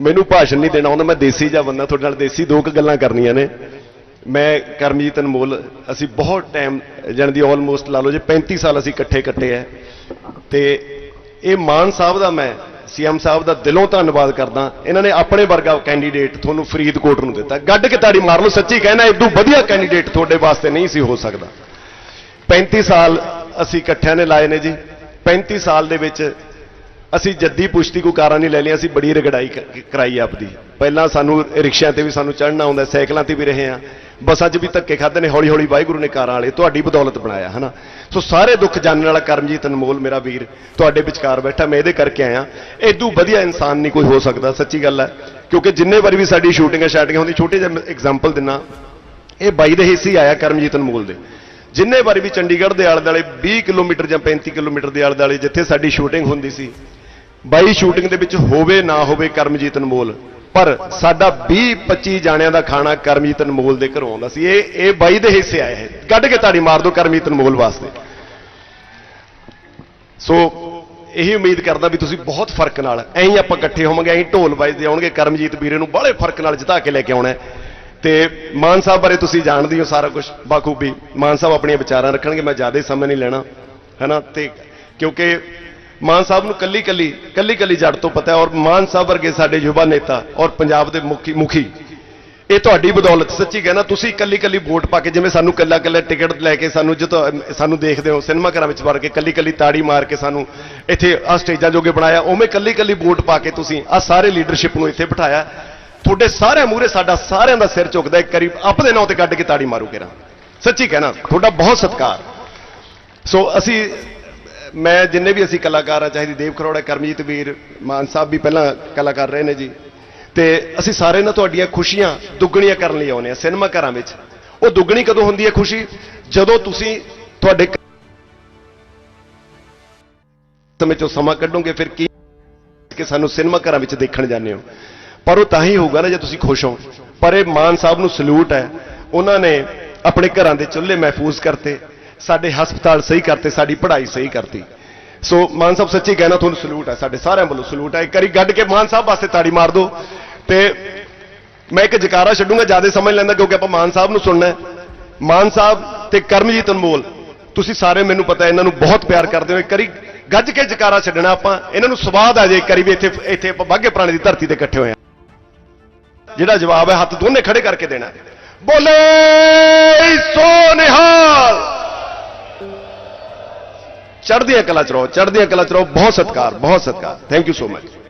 ਮੈਨੂੰ ਭਾਸ਼ਣ ਨਹੀਂ ਦੇਣਾ ਆਉਂਦਾ ਮੈਂ ਦੇਸੀ ਜਿਹਾ ਬੰਦਾ, ਤੁਹਾਡੇ ਨਾਲ ਦੇਸੀ ਦੋ ਕੁ ਗੱਲਾਂ ਕਰਨੀਆਂ ਨੇ। ਮੈਂ ਕਰਮਜੀਤ ਅਨਮੋਲ, ਅਸੀਂ ਬਹੁਤ ਟਾਈਮ ਜਾਣ ਦੀ ਆਲਮੋਸਟ ਲਾ ਲਓ ਜੇ 35 ਸਾਲ ਅਸੀਂ ਇਕੱਠੇ ਕੱਟੇ ਐ। ਤੇ ਇਹ ਮਾਨ ਸਾਹਿਬ ਦਾ ਮੈਂ, ਸੀਐਮ ਸਾਹਿਬ ਦਾ ਦਿਲੋਂ ਧੰਨਵਾਦ ਕਰਦਾ। ਇਹਨਾਂ ਨੇ ਆਪਣੇ ਵਰਗਾ ਕੈਂਡੀਡੇਟ ਤੁਹਾਨੂੰ ਫਰੀਦਕੋਟ ਨੂੰ ਦਿੱਤਾ। ਗੱਡ ਕੇ ਤਾੜੀ ਮਾਰ ਲਓ, ਸੱਚੀ ਕਹਿਣਾ ਇਦੋਂ ਵਧੀਆ ਕੈਂਡੀਡੇਟ ਤੁਹਾਡੇ ਵਾਸਤੇ ਨਹੀਂ ਸੀ ਹੋ ਸਕਦਾ। 35 ਸਾਲ ਅਸੀਂ ਇਕੱਠਿਆਂ ਨੇ ਲਾਏ ਨੇ ਜੀ। 35 ਸਾਲ ਦੇ ਵਿੱਚ ਅਸੀਂ ਜੱਦੀ ਪੁਸ਼ਤੀ ਕੋ ਕਾਰਾਂ ਨਹੀਂ ਲੈ ਲਈਆਂ, ਅਸੀਂ ਬੜੀ ਰਗੜਾਈ ਕਰਾਈ ਆਪਦੀ। ਪਹਿਲਾਂ ਸਾਨੂੰ ਰਿਕਸ਼ਿਆਂ ਤੇ ਵੀ ਸਾਨੂੰ ਚੜ੍ਹਨਾ ਆਉਂਦਾ, ਸਾਈਕਲਾਂ ਤੇ ਵੀ ਰਹੇ ਆ ਬੱਸਾਂ 'ਚ ਵੀ ਧੱਕੇ ਖਾਦੇ ਨੇ ਹੌਲੀ ਹੌਲੀ ਵਾਹਿਗੁਰੂ ਨੇ ਕਾਰਾਂ ਵਾਲੇ ਤੁਹਾਡੀ ਬਦੌਲਤ ਬਣਾਇਆ, ਹਨਾ? ਸੋ ਸਾਰੇ ਦੁੱਖ ਜਾਣਨ ਵਾਲਾ ਕਰਮਜੀਤ ਅਨਮੋਲ, ਮੇਰਾ ਵੀਰ, ਤੁਹਾਡੇ ਵਿਚਕਾਰ ਬੈਠਾ, ਮੈਂ ਇਹਦੇ ਕਰਕੇ ਆਇਆ। ਇਦੋਂ ਵਧੀਆ ਇਨਸਾਨ ਨਹੀਂ ਕੋਈ ਹੋ ਸਕਦਾ, ਸੱਚੀ ਗੱਲ ਹੈ। ਕਿਉਂਕਿ ਜਿੰਨੇ ਵਾਰੀ ਵੀ ਸਾਡੀ ਸ਼ੂਟਿੰਗਾਂ, ਸ਼ਾਟਿੰਗਾਂ ਹੁੰਦੀ ਛੋਟੇ ਜਿਹਾ ਐਗਜ਼ਾਮਪਲ ਦਿੰਨਾ, ਇਹ ਬਾਈ ਦੇ ਹਿੱਸੇ ਹੀ ਆਇਆ ਕਰਮਜੀਤ ਅਨਮੋਲ ਦੇ। ਜਿੰਨੇ ਵਾਰੀ ਵੀ ਚੰਡੀਗੜ੍ਹ ਦੇ ਆਲੇ ਦੁਆਲੇ 20 ਕਿਲੋਮੀਟਰ ਜਾਂ 35 ਕਿਲੋਮੀਟਰ ਦੇ ਆਲੇ ਦੁਆਲੇ ਜਿੱਥੇ ਸਾਡੀ ਸ਼ੂਟਿੰਗ ਹੁੰਦੀ ਸੀ ਬਾਈ ਸ਼ੂਟਿੰਗ ਦੇ ਵਿੱਚ ਹੋਵੇ ਨਾ ਹੋਵੇ ਕਰਮਜੀਤ ਅਨਮੋਲ, ਪਰ ਸਾਡਾ 20 25 ਜਾਣਿਆਂ ਦਾ ਖਾਣਾ ਕਰਮਜੀਤ ਅਨਮੋਲ ਦੇ ਘਰੋਂ ਆਉਂਦਾ ਸੀ। ਇਹ ਇਹ ਬਾਈ ਦੇ ਹਿੱਸੇ ਆਏ ਹੈ ਕੱਢ ਕੇ ਤਾੜੀ ਮਾਰ ਦਿਓ ਕਰਮਜੀਤ ਅਨਮੋਲ ਵਾਸਤੇ। ਸੋ ਇਹੀ ਉਮੀਦ ਕਰਦਾ ਵੀ ਤੁਸੀਂ ਬਹੁਤ ਫ਼ਰਕ ਨਾਲ, ਐਂ ਆਪਾਂ ਇਕੱਠੇ ਹੋਵਾਂਗੇ, ਐਂ ਢੋਲ ਵੱਜਦੇ ਆਉਣਗੇ, ਕਰਮਜੀਤ ਵੀਰੇ ਨੂੰ ਬੜੇ ਫ਼ਰਕ ਨਾਲ ਜਿਤਾ ਕੇ ਲੈ ਕੇ ਆਉਣਾ ਤੇ ਮਾਨ ਸਾਹਿਬ ਬਾਰੇ ਤੁਸੀਂ ਜਾਣਦੇ ਹੋ ਸਾਰਾ ਕੁਝ ਬਾਖੂਬੀ ਮਾਨ ਸਾਹਿਬ ਆਪਣੀਆਂ ਵਿਚਾਰਾਂ ਰੱਖਣਗੇ, ਮੈਂ ਜ਼ਿਆਦਾ ਸਮਾਂ ਨਹੀਂ ਲੈਣਾ, ਹੈਨਾ? ਤੇ ਕਿਉਂਕਿ ਮਾਨ ਸਾਹਿਬ ਨੂੰ ਕੱਲੀ ਕੱਲੀ ਕੱਲੀ ਕੱਲੀ ਜੜ ਤੋਂ ਪਤਾ ਹੈ ਔਰ ਮਾਨ ਸਾਹਿਬ ਵਰਗੇ ਸਾਡੇ ਯੁਵਾ ਨੇਤਾ ਔਰ ਪੰਜਾਬ ਦੇ ਮੁਖੀ ਮੁਖੀ। ਇਹ ਤੁਹਾਡੀ ਬਦੌਲਤ, ਸੱਚੀ ਕਹਿਣਾ, ਤੁਸੀਂ ਕੱਲੀ ਕੱਲੀ ਵੋਟ ਪਾ ਕੇ ਜਿਵੇਂ ਸਾਨੂੰ ਕੱਲਾ ਕੱਲਾ ਟਿਕਟ ਲੈ ਕੇ ਸਾਨੂੰ ਜਦੋਂ ਸਾਨੂੰ ਦੇਖਦੇ ਹੋ, ਸਿਨੇਮਾ ਘਰਾਂ ਵਿੱਚ ਵੜ ਕੇ ਕੱਲੀ ਕੱਲੀ ਤਾੜੀ ਮਾਰ ਕੇ ਸਾਨੂੰ ਇੱਥੇ ਆ ਸਟੇਜਾਂ ਜੋਗੇ ਬਣਾਇਆ, ਉਵੇਂ ਕੱਲੀ ਕੱਲੀ ਵੋਟ ਪਾ ਕੇ ਤੁਸੀਂ ਆ ਸਾਰੇ ਲੀਡਰਸ਼ਿਪ ਨੂੰ ਇੱਥੇ ਬਿਠਾਇਆ। ਤੁਹਾਡੇ ਸਾਰਿਆਂ ਮੂਹਰੇ ਸਾਡਾ ਸਾਰਿਆਂ ਦਾ ਸਿਰ ਝੁਕਦਾ ਇੱਕ ਕਰੀਬ ਆਪਣੇ ਨਾਂ ਤੇ ਕੱਢ ਕੇ ਤਾੜੀ ਮਾਰੂ ਕਿਰਾ ਸੱਚੀ ਕਹਿਣਾ, ਤੁਹਾਡਾ ਬਹੁਤ ਸਤਿਕਾਰ। ਸੋ ਅਸੀਂ ਮੈਂ ਜਿੰਨੇ ਵੀ ਅਸੀਂ ਕਲਾਕਾਰ ਆ, ਚਾਹੇ ਦੀ ਦੇਵ ਖਰੋੜਾ, ਕਰਮਜੀਤ ਵੀਰ, ਮਾਨ ਸਾਹਿਬ ਵੀ ਪਹਿਲਾਂ ਕਲਾਕਾਰ ਰਹੇ ਨੇ ਜੀ। ਤੇ ਅਸੀਂ ਸਾਰੇ ਨਾ ਤੁਹਾਡੀਆਂ ਖੁਸ਼ੀਆਂ ਦੁੱਗਣੀਆਂ ਕਰਨ ਲਈ ਆਉਨੇ ਆ ਸਿਨੇਮਾ ਘਰਾਂ ਵਿੱਚ। ਉਹ ਦੁੱਗਣੀ ਕਦੋਂ ਹੁੰਦੀ ਹੈ ਖੁਸ਼ੀ? ਜਦੋਂ ਤੁਸੀਂ ਤੁਹਾਡੇ ਸਮੇਂ ਚੋਂ ਸਮਾਂ ਕੱਢੋਗੇ, ਫਿਰ ਕੀ ਕਿ ਸਾਨੂੰ ਸਿਨੇਮਾ ਘਰਾਂ ਵਿੱਚ ਦੇਖਣ ਜਾਂਦੇ ਹੋ? ਪਰ ਉਹ ਤਾਂ ਹੀ ਹੋਊਗਾ ਨਾ ਜੇ ਤੁਸੀਂ ਖੁਸ਼ ਹੋ। ਪਰ ਇਹ ਮਾਨ ਸਾਹਿਬ ਨੂੰ ਸਲੂਟ ਹੈ। ਉਹਨਾਂ ਨੇ ਆਪਣੇ ਘਰਾਂ ਦੇ ਚੁੱਲ੍ਹੇ ਮਹਿਫੂਜ਼ ਕਰਤੇ। ਸਾਡੇ ਹਸਪਤਾਲ ਸਹੀ ਕਰਤੇ, ਸਾਡੀ ਪੜ੍ਹਾਈ ਸਹੀ ਕਰਤੀ। ਸੋ ਮਾਨ ਸਾਹਿਬ, ਸੱਚੀ ਕਹਿਣਾ ਤੁਹਾਨੂੰ ਸਲੂਟ ਹੈ, ਸਾਡੇ ਸਾਰਿਆਂ ਵੱਲੋਂ ਸਲੂਟ ਹੈ। ਇੱਕ ਵਾਰੀ ਗੱਡ ਕੇ ਮਾਨ ਸਾਹਿਬ ਵਾਸਤੇ ਤਾੜੀ ਮਾਰ ਦਿਓ। ਤੇ ਮੈਂ ਇੱਕ ਜਕਾਰਾ ਛੱਡੂੰਗਾ, ਜ਼ਿਆਦਾ ਸਮਝ ਲੈਂਦਾ, ਕਿਉਂਕਿ ਆਪਾਂ ਮਾਨ ਸਾਹਿਬ ਨੂੰ ਸੁਣਨਾ ਮਾਨ ਸਾਹਿਬ ਤੇ ਕਰਮਜੀਤ ਅਨਮੋਲ, ਤੁਸੀਂ ਸਾਰੇ ਮੈਨੂੰ ਪਤਾ, ਇਹਨਾਂ ਨੂੰ ਬਹੁਤ ਪਿਆਰ ਕਰਦੇ ਹੋ। ਇੱਕ ਵਾਰੀ ਗੱਜ ਕੇ ਜਕਾਰਾ ਛੱਡਣਾ ਆਪਾਂ, ਇਹਨਾਂ ਨੂੰ ਸਵਾਦ ਆ ਜਾਏ ਕਰੀ ਵੀ ਇੱਥੇ ਇੱਥੇ ਆਪਾਂ ਬਾਗੇ ਪੁਰਾਣੇ ਦੀ ਧਰਤੀ ਤੇ ਇਕੱਠੇ ਹੋਏ ਆ ਜਿਹੜਾ ਜਵਾਬ ਹੈ, ਹੱਥ ਦੋਨੇ ਖੜੇ ਕਰਕੇ ਦੇਣਾ। ਹੈ। ਬੋਲੇ, ਸੋ ਨਿਹਾਲ! ਚੜ੍ਹਦੀਆਂ ਕਲਾ ਚ ਰਹੋ, ਚੜ੍ਹਦੀਆਂ ਕਲਾ ਚ ਰਹੋ। ਬਹੁਤ ਸਤਿਕਾਰ ਬਹੁਤ ਸਤਿਕਾਰ। Thank you so much